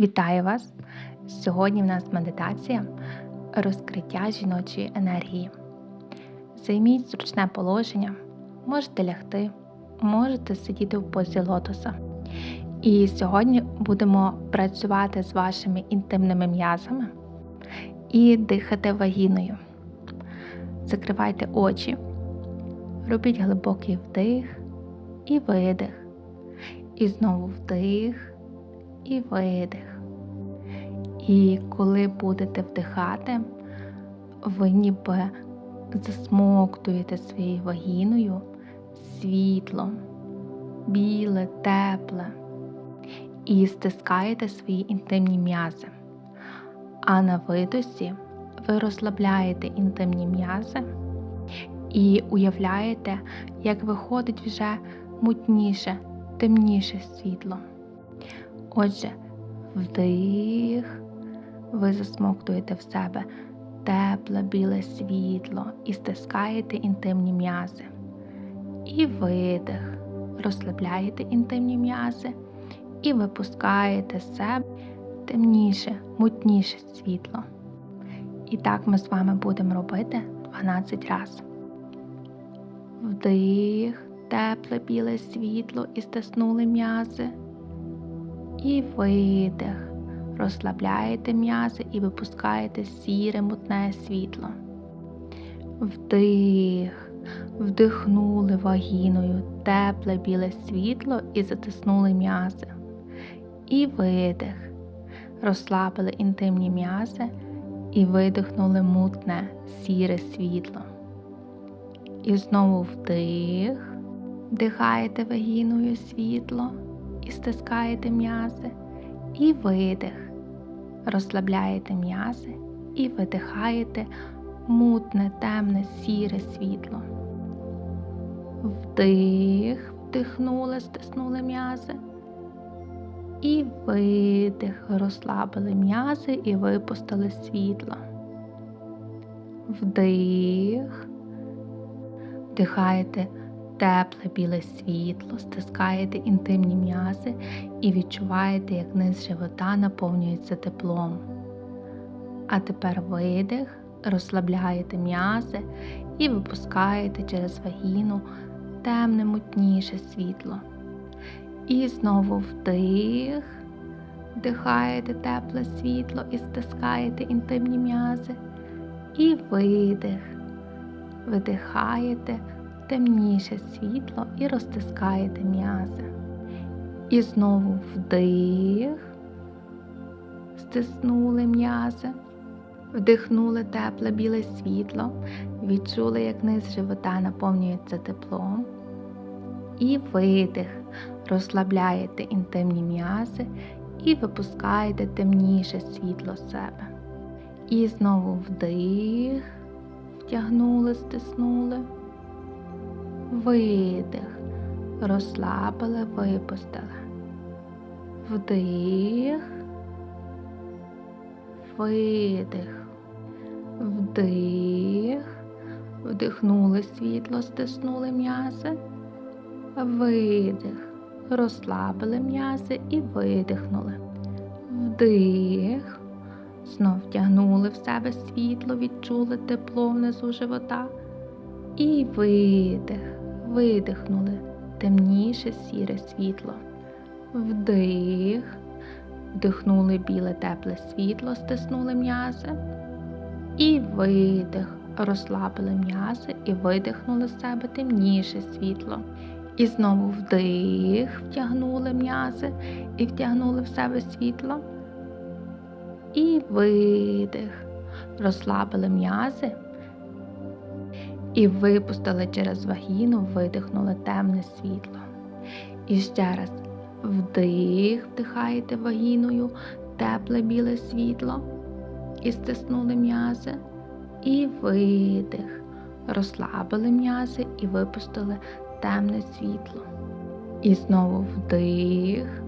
Вітаю вас! Сьогодні в нас медитація розкриття жіночої енергії. Займіть зручне положення, можете лягти, можете сидіти в позі лотоса. І сьогодні будемо працювати з вашими інтимними м'язами і дихати вагіною. Закривайте очі, робіть глибокий вдих і видих. І знову вдих і видих. І коли будете вдихати, ви ніби засмоктуєте своєю вагіною світло, біле, тепле і стискаєте свої інтимні м'язи. А на видосі ви розслабляєте інтимні м'язи і уявляєте, як виходить вже мутніше, темніше світло. Отже, вдих, ви засмоктуєте в себе тепле біле світло і стискаєте інтимні м'язи. І видих, розслабляєте інтимні м'язи і випускаєте з себе темніше, мутніше світло. І так ми з вами будемо робити 12 разів. Вдих, тепле біле світло і стиснули м'язи. І видих. Розслабляєте м'язи і випускаєте сіре мутне світло. Вдих. Вдихнули вагіною тепле біле світло і затиснули м'язи. І видих. Розслабили інтимні м'язи і видихнули мутне сіре світло. І знову вдих. Вдихаєте вагіною світло і стискаєте м'язи, і видих, розслабляєте м'язи і видихаєте мутне, темне, сіре світло. Вдих, вдихнули, стиснули м'язи. І видих, розслабили м'язи і випустили світло. Вдих, вдихаєте тепле біле світло, стискаєте інтимні м'язи і відчуваєте, як низ живота наповнюється теплом. А тепер видих, розслабляєте м'язи і випускаєте через вагіну темне мутніше світло. І знову вдих, вдихаєте тепле світло і стискаєте інтимні м'язи. І видих, видихаєте темніше світло і розтискаєте м'язи. І знову вдих, стиснули м'язи, вдихнули тепле біле світло, відчули, як низ живота наповнюється теплом. І видих, розслабляєте інтимні м'язи і випускаєте темніше світло себе. І знову вдих, втягнули, стиснули видих, розслабили, випустили. Вдих, видих, вдих, вдихнули світло, стиснули м'язи, видих, розслабили м'язи і видихнули. Вдих, знов втягнули в себе світло, відчули тепло внизу живота. І видих видихнули темніше сіре світло. Вдих, вдихнули біле тепле світло, стиснули м'язи. І видих, розслабили м'язи і видихнули з себе темніше світло. І знову вдих, втягнули м'язи і втягнули в себе світло. І видих, розслабили м'язи і випустили через вагіну, видихнули темне світло. І ще раз вдих, вдихаєте вагіною тепле біле світло і стиснули м'язи. І видих, розслабили м'язи і випустили темне світло. І знову вдих,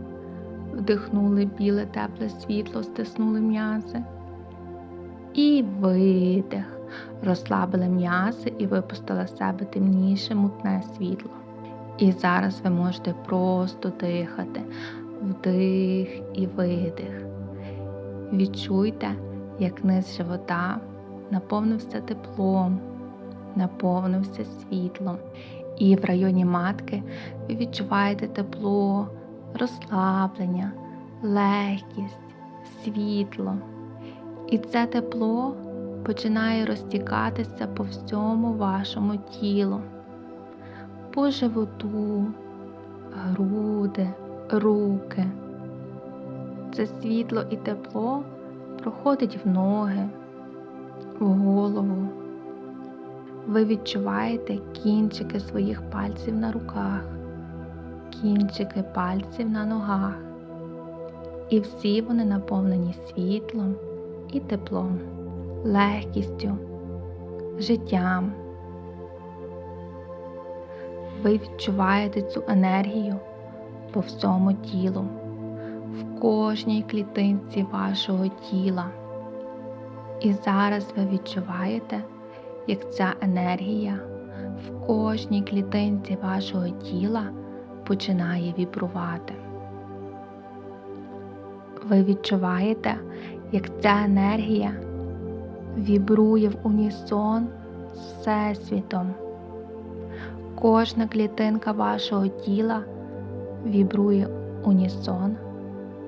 вдихнули біле тепле світло, стиснули м'язи. І видих розслабили м'язи і випустили з себе темніше мутне світло. І зараз ви можете просто дихати, вдих і видих, Відчуйте, як низ живота наповнився теплом, наповнився світлом. І в районі матки ви відчуваєте тепло, розслаблення, легкість, світло. І це тепло починає розтікатися по всьому вашому тілу, по животу, груди, руки. Це світло і тепло проходить в ноги, в голову. Ви відчуваєте кінчики своїх пальців на руках, кінчики пальців на ногах. І всі вони наповнені світлом і теплом, легкістю, життям. Ви відчуваєте цю енергію по всьому тілу, в кожній клітинці вашого тіла. І зараз ви відчуваєте, як ця енергія в кожній клітинці вашого тіла починає вібрувати. Ви відчуваєте, як ця енергія вібрує в унісон з Всесвітом. Кожна клітинка вашого тіла вібрує унісон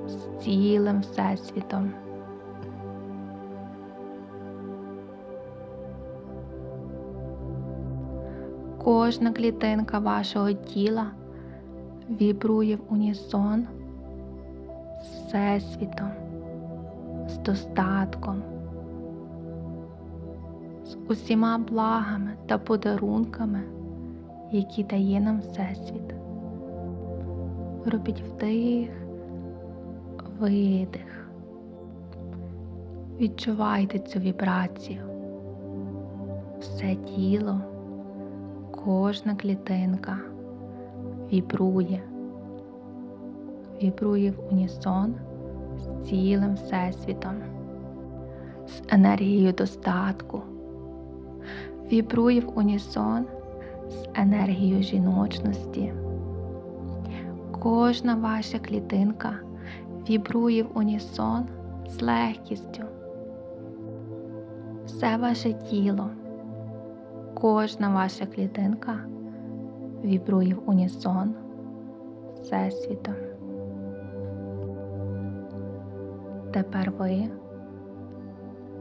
з цілим Всесвітом. Кожна клітинка вашого тіла вібрує в унісон з Всесвітом, з достатком, з усіма благами та подарунками, які дає нам Всесвіт. Робіть вдих, видих. Відчувайте цю вібрацію. Все тіло, кожна клітинка вібрує, вібрує в унісон з цілим Всесвітом, з енергією достатку, вібрує в унісон з енергією жіночності. Кожна ваша клітинка вібрує в унісон з легкістю. Все ваше тіло, кожна ваша клітинка вібрує в унісон Всесвітом. Тепер ви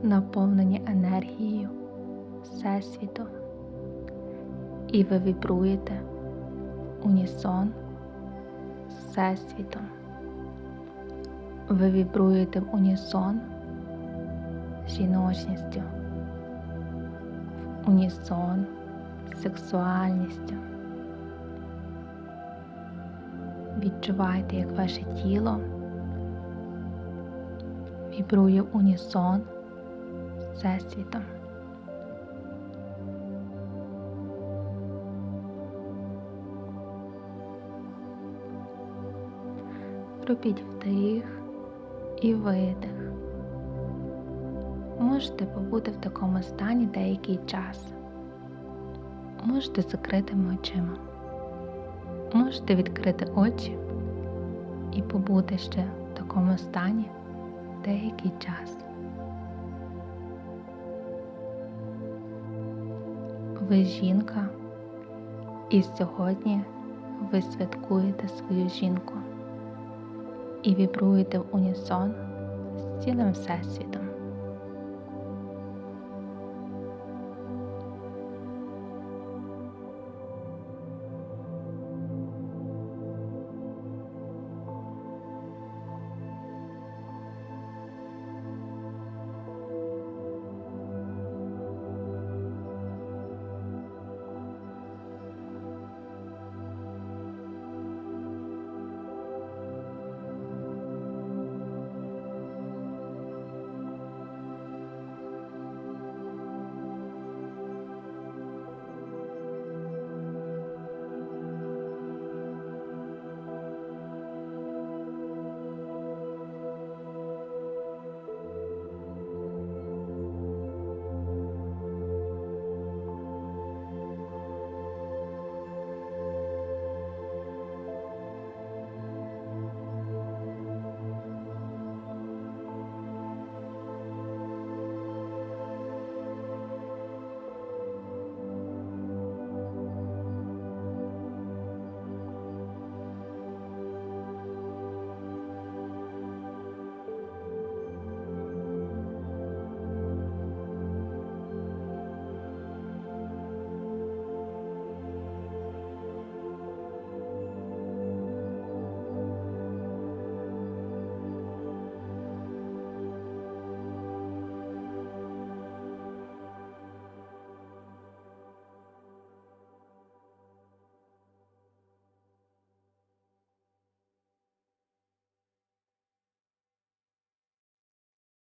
наповнені енергією Всесвіту, і ви вібруєте унісон з Всесвітом. Ви вібруєте в унісон з жіночністю, в унісон з сексуальністю. Відчувайте, як ваше тіло вібрує в унісон з Всесвітом. Робіть вдих і видих. Можете побути в такому стані деякий час. Можете закритими очима. Можете відкрити очі і побути ще в такому стані деякий час. Ви жінка, і сьогодні ви святкуєте свою жінку і вібруєте в унісон з цілим Всесвітом.